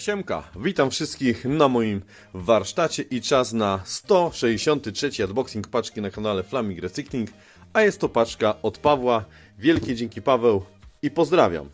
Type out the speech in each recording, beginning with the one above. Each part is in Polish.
Siemka, siemka. Witam wszystkich na moim warsztacie i czas na 163 unboxing paczki na kanale Flaming Recycling, a jest to paczka od Pawła. Wielkie dzięki Paweł i pozdrawiam.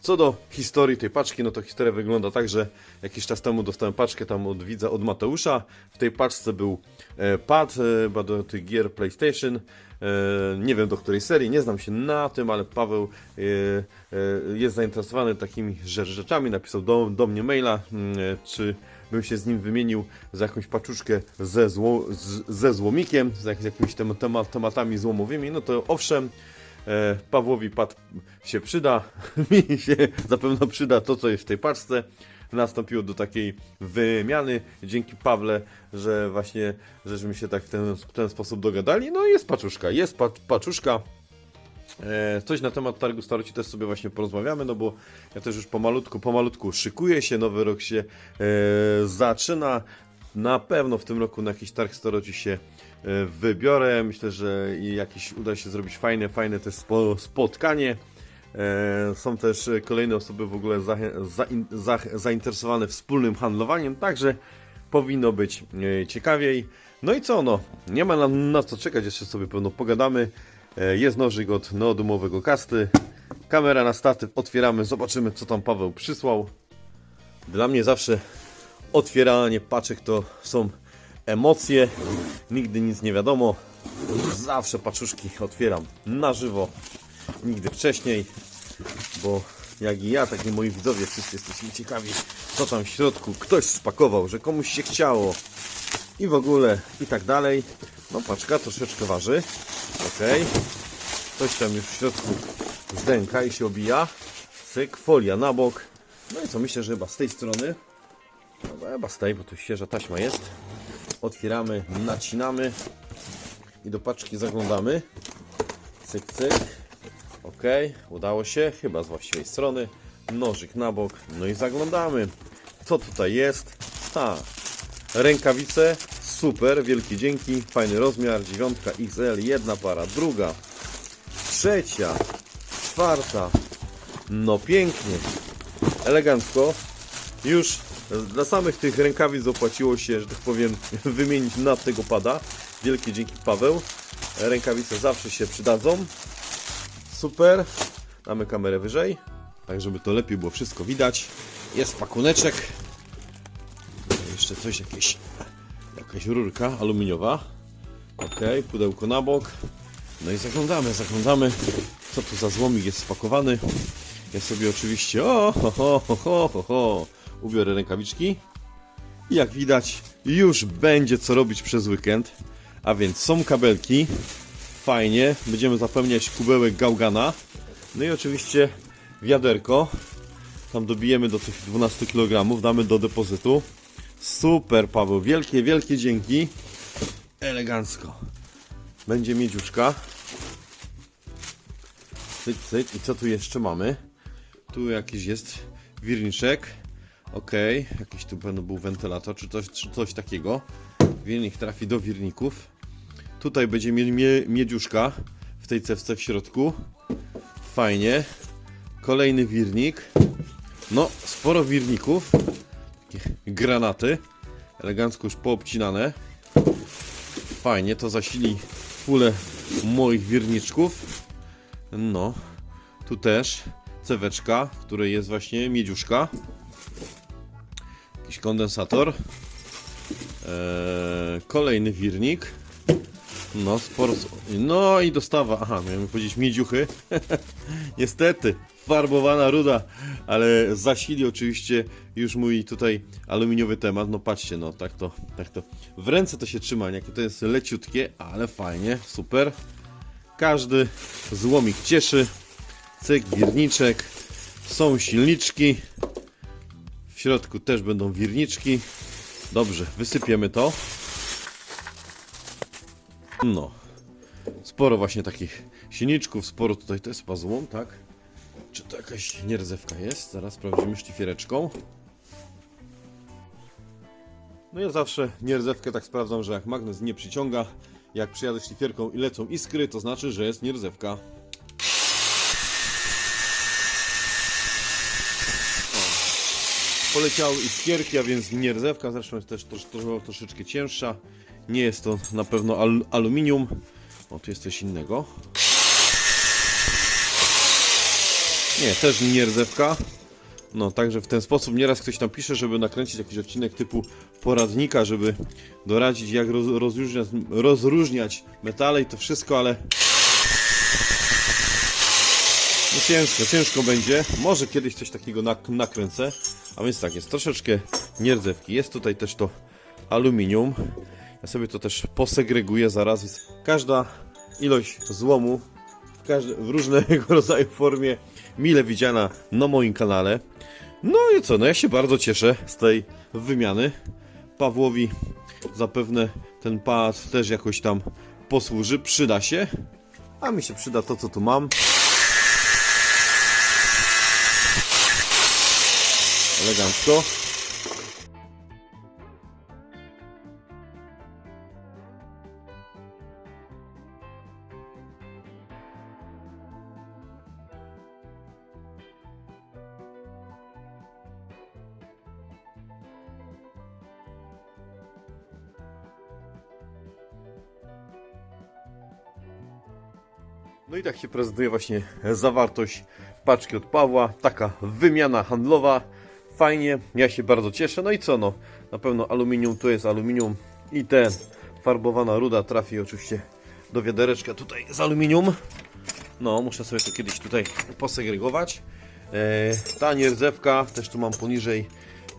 Co do historii tej paczki, no to historia wygląda tak, że jakiś czas temu dostałem paczkę tam od widza, od Mateusza. W tej paczce był e, pad e, do tych gier PlayStation. E, nie wiem do której serii, nie znam się na tym, ale Paweł e, e, jest zainteresowany takimi rze- rzeczami. Napisał do, do mnie maila, mm, e, czy bym się z nim wymienił za jakąś paczuszkę ze, zło, z, ze złomikiem, z, jak, jakimiś tem, tema, tematami złomowymi. No to owszem, Pawłowi pad się przyda, mi się zapewne przyda to, co jest w tej paczce. Nastąpiło do takiej wymiany dzięki Pawle, że właśnie żeśmy się tak w ten, w ten sposób dogadali. No i jest paczuszka, jest pa, paczuszka. E, coś na temat targu staroci też sobie właśnie porozmawiamy, no bo ja też już pomalutku, pomalutku szykuję się, nowy rok się e, zaczyna. Na pewno w tym roku na jakiś targ staroci się e, wybiorę. Myślę, że i jakieś uda się zrobić fajne, fajne też spo, spotkanie. E, Są też e, kolejne osoby w ogóle zachę- zain- zach- zainteresowane wspólnym handlowaniem, także powinno być e, ciekawiej. No i co no, nie ma na, na co czekać, jeszcze sobie pewno pogadamy. E, Jest nożyk od neodumowego kasty, kamera na statyw, otwieramy, zobaczymy co tam Paweł przysłał. Dla mnie zawsze otwieranie paczek to są emocje, nigdy nic nie wiadomo. Zawsze paczuszki otwieram na żywo, nigdy wcześniej, bo jak i ja, tak i moi widzowie wszyscy jesteśmy ciekawi, co tam w środku ktoś spakował, że komuś się chciało i w ogóle i tak dalej. No paczka troszeczkę waży, ok. Coś tam już w środku zdęka i się obija. Cyk, folia na bok. No i co, myślę, że chyba z tej strony no chyba z tej, bo tu świeża taśma jest. Otwieramy, nacinamy i do paczki zaglądamy. Cyk, cyk. Ok, udało się, chyba z właściwej strony. Nożyk na bok, no i zaglądamy. Co tutaj jest? Tak, rękawice, super, wielkie dzięki, fajny rozmiar, dziewiątka XL, jedna para, druga, trzecia, czwarta, no pięknie, elegancko. Już dla samych tych rękawic opłaciło się, że tak powiem, wymienić na tego pada. Wielkie dzięki Paweł. Rękawice zawsze się przydadzą. Super. Damy kamerę wyżej, tak żeby to lepiej było wszystko widać. Jest pakuneczek. Jeszcze coś, jakieś, jakaś rurka aluminiowa. Ok, pudełko na bok. No i zaglądamy, zaglądamy, co tu za złomik jest spakowany. Ja sobie oczywiście, o, ho, ho, ho, ho, ho, ubiorę rękawiczki. I jak widać, już będzie co robić przez weekend. A więc są kabelki, fajnie, będziemy zapełniać kubełek gałgana. No i oczywiście wiaderko. Tam dobijemy do tych 12 kg, damy do depozytu. Super, Paweł, wielkie, wielkie dzięki. Elegancko. Będzie miedziuszka. Cyk, cyk. I co tu jeszcze mamy? Tu jakiś jest wirniczek. Ok, jakiś tu pewno był wentylator, czy coś, czy coś takiego. Wirnik trafi do wirników. Tutaj będzie mie mie miedziuszka w tej cewce w środku. Fajnie. Kolejny wirnik. No, sporo wirników. Takie granaty. Elegancko już poobcinane. Fajnie, to zasili pulę moich wirniczków. No, tu też ceweczka, w której jest właśnie miedziuszka. Jakiś kondensator. Eee, kolejny wirnik. No, sporo. No i dostawa. Aha, miałem powiedzieć miedziuchy. Niestety, farbowana ruda, ale zasili oczywiście już mój tutaj aluminiowy temat. No patrzcie, no tak to, tak to. W ręce to się trzyma, jakie to jest leciutkie, ale fajnie, super. Każdy złomik cieszy. Cyk, wirniczek. Są silniczki. W środku też będą wirniczki. Dobrze, wysypiemy to. No. Sporo właśnie takich silniczków, sporo tutaj to jest złom, tak? Czy to jakaś nierdzewka jest? Zaraz sprawdzimy szlifiereczką. No ja zawsze nierdzewkę tak sprawdzam, że jak magnes nie przyciąga, jak przyjadę szlifierką i lecą iskry, to znaczy, że jest nierdzewka. Poleciały iskierki, a więc nierdzewka, zresztą jest też trosz, trosz, troszeczkę cięższa. Nie jest to na pewno al, aluminium. O, tu jest coś innego. Nie, też nierdzewka. No, także w ten sposób nieraz ktoś tam pisze, żeby nakręcić jakiś odcinek typu poradnika, żeby doradzić jak roz, rozróżniać, rozróżniać metale i to wszystko, ale no ciężko, ciężko będzie. Może kiedyś coś takiego nak nakręcę. A więc tak, jest troszeczkę nierdzewki. Jest tutaj też to aluminium. Ja sobie to też posegreguję zaraz. Każda ilość złomu w, w różnego rodzaju formie mile widziana na moim kanale. No i co, no ja się bardzo cieszę z tej wymiany. Pawłowi zapewne ten pad też jakoś tam posłuży, przyda się. A mi się przyda to, co tu mam. Elegancko. No i tak się prezentuje właśnie zawartość paczki od Pawła. Taka wymiana handlowa. Fajnie, ja się bardzo cieszę. No i co no? Na pewno aluminium to jest aluminium i ten farbowana ruda trafi oczywiście do wiadereczka tutaj z aluminium. No, muszę sobie to kiedyś tutaj posegregować. E, ta nierdzewka, też tu mam poniżej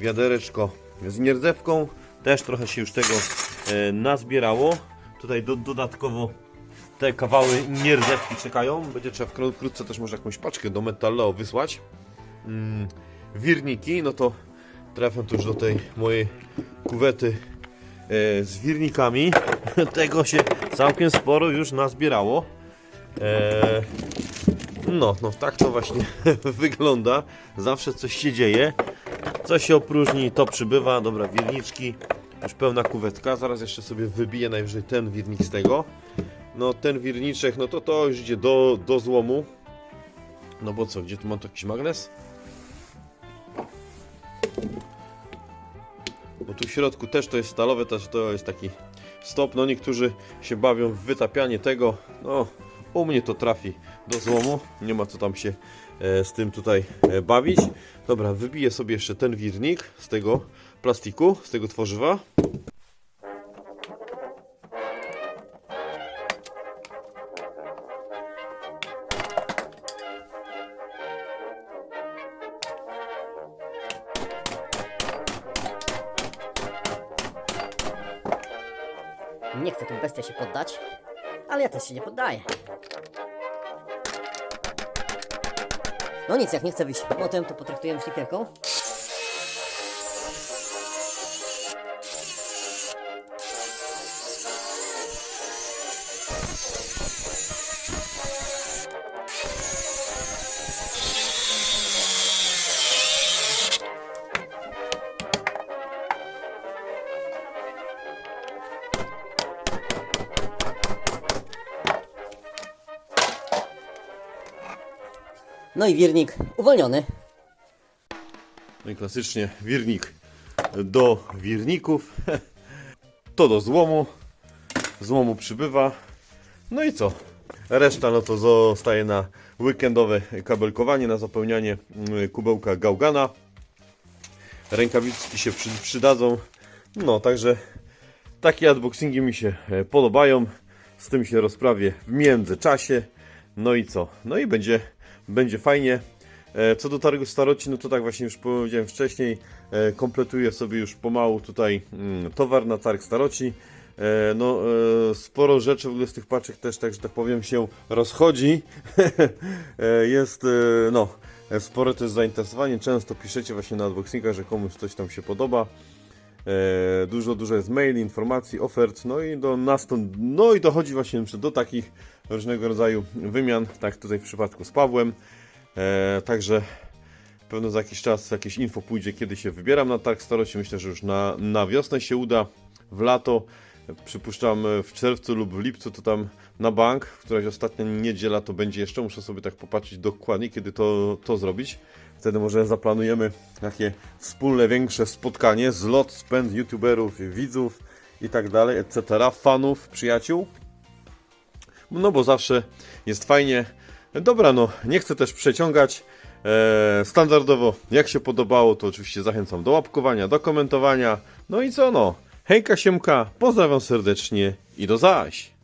wiadereczko z nierdzewką. Też trochę się już tego e, nazbierało. Tutaj do, dodatkowo te kawały nierdzewki czekają. Będzie trzeba wkró- wkrótce też może jakąś paczkę do Metalleo wysłać. Wirniki, no to trafiam już do tej mojej kuwety e, z wirnikami. Tego się całkiem sporo już nazbierało. E, no, no tak to właśnie wygląda. Zawsze coś się dzieje. Co się opróżni, to przybywa. Dobra, wirniczki. Już pełna kuwetka. Zaraz jeszcze sobie wybiję najwyżej ten wirnik z tego. No ten wirniczek, no to to już idzie do, do złomu. No bo co, gdzie tu mam tu jakiś magnes? Bo tu w środku też to jest stalowe, też to jest taki stop. No niektórzy się bawią w wytapianie tego. No u mnie to trafi do złomu. Nie ma co tam się e, z tym tutaj e, bawić. Dobra, wybiję sobie jeszcze ten wirnik z tego plastiku, z tego tworzywa. Ale ja też się nie poddaję. No nic, jak nie chcę wyjść potem, to potraktujemy szlifierką. No i wirnik uwolniony. No i klasycznie wirnik do wirników. To do złomu. Złomu przybywa. No i co? Reszta no to zostaje na weekendowe kabelkowanie, na zapełnianie mm, kubełka Gaugana. Rękawiczki się przy, przydadzą. No, także takie unboxingi mi się e, podobają. Z tym się rozprawię w międzyczasie. No i co? No i będzie, będzie fajnie. E, Co do targu staroci, no to tak właśnie już powiedziałem wcześniej, e, kompletuję sobie już pomału tutaj mm, towar na targ staroci. E, No, sporo rzeczy w ogóle z tych paczek też, tak że tak powiem, się rozchodzi. Jest, no, spore jest zainteresowanie. Często piszecie właśnie na unboxingach, że komuś coś tam się podoba. E, Dużo, dużo jest maili, informacji, ofert, no i do nas to, no i dochodzi właśnie do takich różnego rodzaju wymian, tak tutaj w przypadku z Pawłem. E, także pewno za jakiś czas jakieś info pójdzie, kiedy się wybieram na targ starości. Myślę, że już na, na wiosnę się uda, w lato. Przypuszczam e, w czerwcu lub w lipcu to tam na bank, któraś ostatnia niedziela to będzie jeszcze. Muszę sobie tak popatrzeć dokładnie, kiedy to, to zrobić. Wtedy może zaplanujemy takie wspólne, większe spotkanie, zlot, spęd youtuberów, widzów i tak dalej, etc., fanów, przyjaciół. No bo zawsze jest fajnie. Dobra, no nie chcę też przeciągać. Eee, standardowo, jak się podobało, to oczywiście zachęcam do łapkowania, do komentowania. No i co no? Hejka siemka, pozdrawiam serdecznie i do zaś!